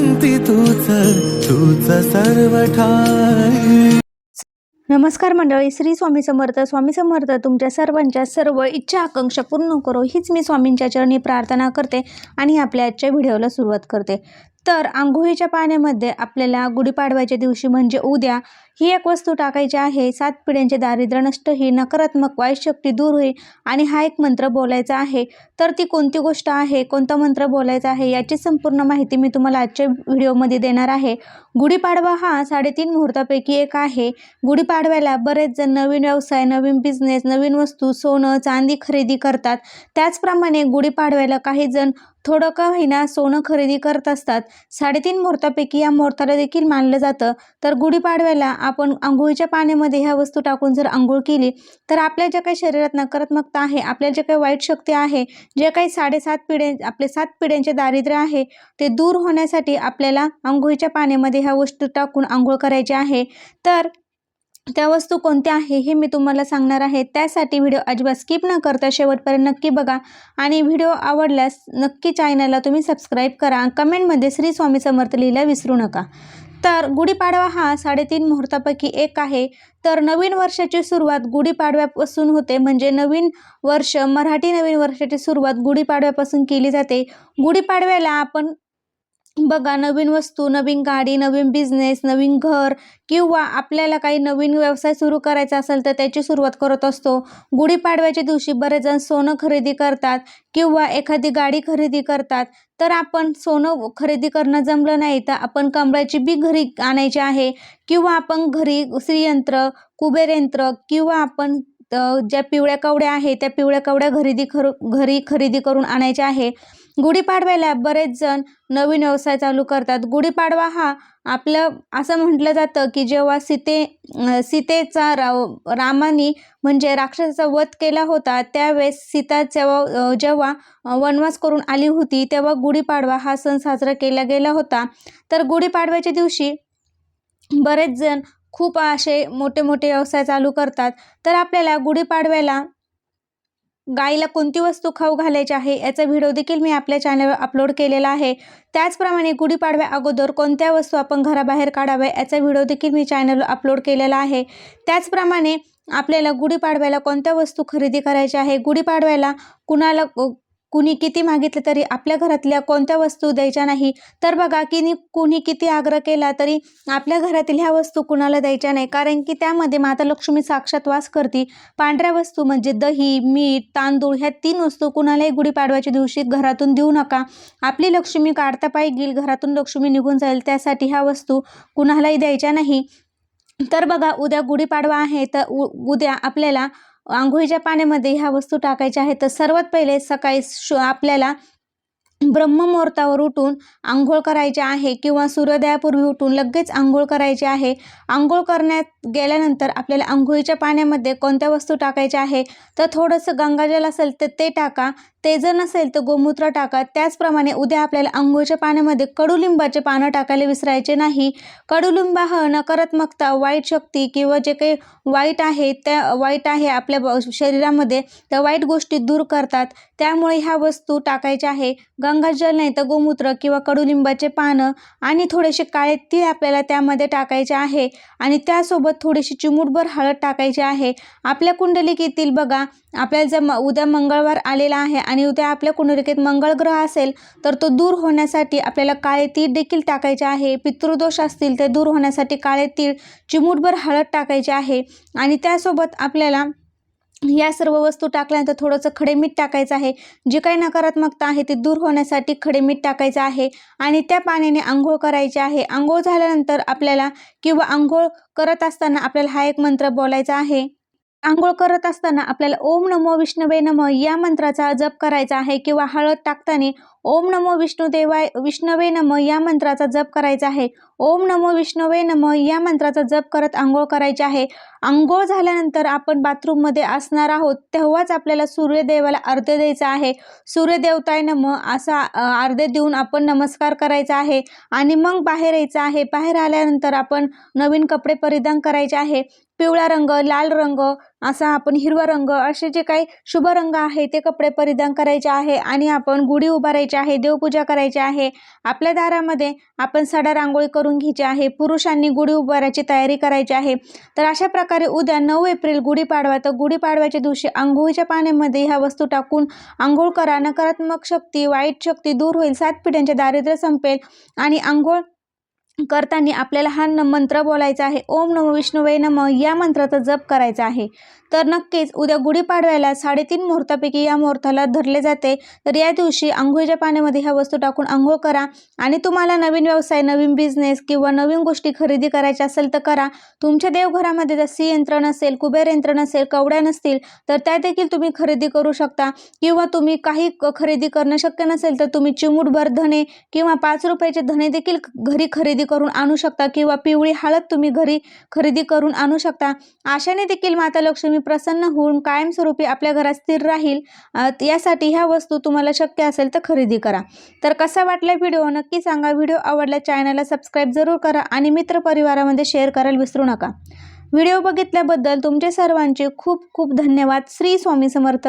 शांती तूच तूच सर्व ठाई नमस्कार मंडळी श्री स्वामी समर्थ. स्वामी समर्थ तुमच्या सर्वांच्या सर्व इच्छा आकांक्षा पूर्ण करो. हीच मी स्वामींच्या चरणी प्रार्थना करते आणि आपल्या आजच्या व्हिडिओला सुरुवात करते. तर आंघोळीच्या पाण्यामध्ये आपल्याला गुढीपाडव्याच्या दिवशी म्हणजे उद्या ही एक वस्तू टाकायची आहे. सात पिढ्यांचे दारिद्र्य नष्ट ही नकारात्मक वाईट शक्ती दूर होईल आणि हा एक मंत्र बोलायचा आहे. तर ती कोणती गोष्ट आहे? कोणता मंत्र बोलायचा आहे? याची संपूर्ण माहिती मी तुम्हाला आजच्या व्हिडिओमध्ये देणार आहे. गुढीपाडवा हा साडेतीन मुहूर्तापैकी एक आहे. गुढीपाडव्याला बरेच जण नवीन व्यवसाय नवीन बिझनेस नवीन वस्तू सोनं चांदी खरेदी करतात. त्याचप्रमाणे गुढीपाडव्याला काही जण थोडं का होईना सोनं खरेदी करत असतात. साडेतीन मुहूर्तापैकी या मुहूर्ताला देखील मानलं जातं. तर गुढीपाडव्याला आपण आंघोळीच्या पाण्यामध्ये ह्या वस्तू टाकून जर आंघोळ केली तर आपल्या ज्या काही शरीरात नकारात्मकता आहे आपल्या जे काही वाईट शक्ती आहे जे काही साडेसात पिढ्या आपले सात पिढ्यांचे दारिद्र्य आहे ते दूर होण्यासाठी आपल्याला आंघोळीच्या पाण्यामध्ये ह्या वस्तू टाकून आंघोळ करायची आहे. तर त्या वस्तू कोणत्या आहे हे मी तुम्हाला सांगणार आहे. त्यासाठी व्हिडिओ अजिबात स्किप न करता शेवटपर्यंत नक्की बघा. आणि व्हिडिओ आवडल्यास नक्की चॅनलला तुम्ही सबस्क्राईब करा. कमेंटमध्ये श्री स्वामी समर्थ लिहिला विसरू नका. तर गुढीपाडवा हा साडेतीन मुहूर्तापैकी एक आहे. तर नवीन वर्षाची सुरुवात गुढीपाडव्यापासून होते. म्हणजे नवीन वर्ष मराठी नवीन वर्षाची सुरुवात गुढीपाडव्यापासून केली जाते. गुढीपाडव्याला आपण बघा नवीन वस्तू नवीन गाडी नवीन बिझनेस नवीन घर किंवा आपल्याला काही नवीन व्यवसाय सुरू करायचा असेल तर त्याची सुरुवात करत असतो. गुढीपाडव्याच्या दिवशी बरेच जण सोनं खरेदी करतात किंवा एखादी गाडी खरेदी करतात. तर आपण सोनं खरेदी करणं जमलं नाही तर आपण कमळाची बी घरी आणायची आहे किंवा आपण घरी श्रीयंत्र कुबेर यंत्र किंवा आपण तर ज्या पिवळ्या कवड्या आहे त्या पिवळ्या कवड्या खरेदी खरू घरी खरेदी करून आणायच्या आहे. गुढीपाडव्याला बरेच जण नवीन व्यवसाय चालू करतात. गुढीपाडवा हा आपलं असं म्हटलं जातं की जेव्हा सीते सीतेचा राव रामाने म्हणजे राक्षसाचा वध केला होता त्यावेळेस सीता जेव्हा जेव्हा वनवास करून आली होती तेव्हा गुढीपाडवा हा सण साजरा केला गेला होता. तर गुढीपाडव्याच्या दिवशी बरेच जण खूप असे मोठे मोठे व्यवसाय चालू करतात. तर आपल्याला गुढीपाडव्याला गाईला कोणती वस्तू खाऊ घालायची आहे याचा व्हिडिओ देखील मी आपल्या चॅनलवर अपलोड केलेला आहे. त्याचप्रमाणे गुढीपाडव्या अगोदर कोणत्या वस्तू आपण घराबाहेर काढाव्या याचा व्हिडिओ देखील मी चॅनलवर अपलोड केलेला आहे. त्याचप्रमाणे आपल्याला गुढीपाडव्याला कोणत्या वस्तू खरेदी करायच्या आहे गुढीपाडव्याला कुणाला कुणी किती मागितलं तरी आपल्या घरातल्या कोणत्या वस्तू द्यायच्या नाही? तर बघा की कुणी किती आग्रह केला तरी आपल्या घरातील ह्या वस्तू कुणाला द्यायच्या नाही? कारण की त्यामध्ये माता लक्ष्मी साक्षात वास करते. पांढऱ्या वस्तू म्हणजे दही मीठ तांदूळ ह्या तीन वस्तू कुणालाही गुढीपाडव्याच्या दिवशी घरातून देऊ नका. आपली लक्ष्मी काढता पायी घेईल घरातून लक्ष्मी निघून जाईल त्यासाठी ह्या वस्तू कुणालाही द्यायच्या नाही. तर बघा उद्या गुढीपाडवा आहे तर उ उद्या आपल्याला आंघोळीच्या पाण्यामध्ये ह्या वस्तू टाकायच्या आहेत. तर सर्वात पहिले सकाळी शु आपल्याला ब्रह्ममुहूर्तावर उठून आंघोळ करायचे आहे किंवा सूर्योदयापूर्वी उठून लगेच आंघोळ करायची आहे. आंघोळ करण्यात गेल्यानंतर आपल्याला आंघोळीच्या पाण्यामध्ये कोणत्या वस्तू टाकायच्या आहे तर थोडंसं गंगाजल असेल तर ते टाका ते जर नसेल तर गोमूत्र टाका. त्याचप्रमाणे उद्या आपल्याला आंघोळीच्या पाण्यामध्ये कडुलिंबाचे पानं टाकायला विसरायचे नाही. कडुलिंब हा नकारात्मकता वाईट शक्ती किंवा जे काही वाईट आहे त्या वाईट आहे आपल्या ब- शरीरामध्ये त्या वाईट गोष्टी दूर करतात. त्यामुळे ह्या वस्तू टाकायच्या आहे. गंगाजल नाही तर गोमूत्र किंवा कडुलिंबाचे पानं आणि थोडेसे काळे तीळ आपल्याला त्यामध्ये टाकायचे आहे. आणि त्यासोबत थोडीशी चिमूटभर हळद टाकायची आहे. आपल्या कुंडलिकेतील बघा आपल्याला जर म उद्या मंगळवार आलेला आहे आणि उद्या आपल्या कुंडलिकेत मंगळ ग्रह असेल तर तो दूर होण्यासाठी आपल्याला काळे तीळ देखील टाकायचे आहे. पितृदोष असतील ते दूर होण्यासाठी काळे तीळ चिमूटभर हळद टाकायचे आहे. आणि त्यासोबत आपल्याला या सर्व वस्तू टाकल्यानंतर थोडंसं खडे मीठ टाकायचं आहे. जी काही नकारात्मकता आहे ती दूर होण्यासाठी खडे मीठ टाकायचं आहे आणि त्या पाण्याने आंघोळ करायची आहे. आंघोळ झाल्यानंतर आपल्याला किंवा आंघोळ करत असताना आपल्याला हा एक मंत्र बोलायचा आहे. आंघोळ करत असताना आपल्याला ओम नमो विष्णवे नम या मंत्राचा जप करायचा आहे किंवा हळद टाकताना ओम नमो विष्णुदेवाय विष्णवे नम या मंत्राचा जप करायचा आहे. ओम नमो विष्णवे नम या मंत्राचा जप करत आंघोळ करायची आहे. आंघोळ झाल्यानंतर आपण बाथरूममध्ये असणार आहोत तेव्हाच आपल्याला सूर्यदेवाला अर्ध द्यायचा आहे. सूर्यदेवताय नम असा अ, अर्ध्य देऊन आपण नमस्कार करायचा आहे. आणि मग बाहेर यायचं आहे. बाहेर आल्यानंतर आपण नवीन कपडे परिधान करायचे आहे. पिवळा रंग लाल रंग असा आपण हिरवा रंग असे जे काही शुभ रंग आहे ते कपडे परिधान करायचे आहे आणि आपण गुढी उभारायची आहे देवपूजा करायची आहे. आपल्या दारामध्ये आपण सडा रांगोळी करून घ्यायची आहे पुरुषांनी गुढी उभारायची तयारी करायची आहे. तर अशा प्रकारे उद्या नऊ एप्रिल गुढीपाडवा तर गुढीपाडव्याच्या दिवशी आंघोळीच्या पाण्यामध्ये ह्या वस्तू टाकून आंघोळ करा. नकारात्मक शक्ती वाईट शक्ती दूर होईल. सात पिढ्यांचे दारिद्र्य संपेल आणि आंघोळ करताना आपल्याला हा न मंत्र बोलायचा आहे. ओम नमो विष्णुवे नम या मंत्राचा जप करायचा आहे. तर नक्कीच उद्या गुढीपाडव्याला साडेतीन मुहूर्तापैकी या मुहूर्ताला धरले जाते. तर या दिवशी आंघोळीच्या पाण्यामध्ये ह्या वस्तू टाकून आंघोळ करा. आणि तुम्हाला नवीन व्यवसाय नवीन बिझनेस किंवा नवीन गोष्टी खरेदी करायच्या असेल तर करा. तुमच्या देवघरामध्ये जर सी यंत्र नसेल कुबेर यंत्र नसेल कवड्या नसतील तर त्या देखील तुम्ही खरेदी करू शकता. किंवा तुम्ही काही क- खरेदी करणं शक्य नसेल तर तुम्ही चिमूटभर धने किंवा पाच रुपयाचे धने देखील घरी खरेदी करून आणू शकता किंवा पिवळी हळद तुम्ही घरी खरेदी करून आणू शकता. आशाने देखील माता लक्ष्मी प्रसन्न होऊन कायमस्वरूपी आपल्या घरात स्थिर राहील. यासाठी ह्या वस्तू तुम्हाला शक्य असेल तर खरेदी करा. तर कसा वाटला व्हिडिओ नक्की सांगा. व्हिडिओ आवडला चॅनलला सबस्क्राईब जरूर करा आणि मित्रपरिवारामध्ये शेअर करायला विसरू नका. व्हिडिओ बघितल्याबद्दल तुमचे सर्वांचे खूप खूप धन्यवाद. श्री स्वामी समर्थ.